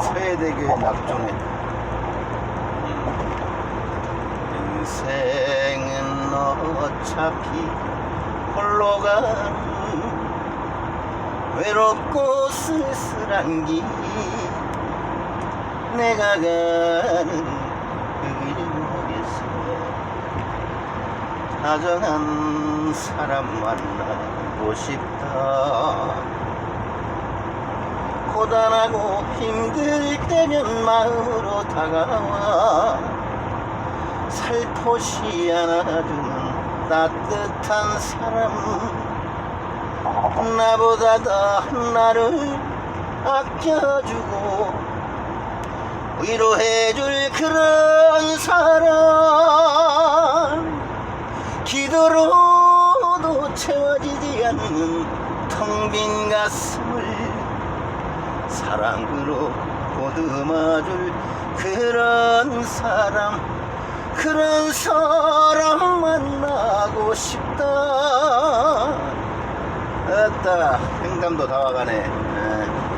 서해대교의 낙종에. 인생은 어차피 홀로 가는 외롭고 쓸쓸한 길. 내가 가는 그 길목에서 다정한 사람 만나고 싶다 고단하고 힘들 때면 마음으로 다가와. 살포시 안아주는 따뜻한 사람. 나보다 더 나를 아껴주고 위로해줄 그런 사람. 기도로도 채워지지 않는 텅 빈 가슴을 사랑으로 보듬어줄 그런 사람 그런 사람 만나고 싶다 아따 행감도 다 와가네 에.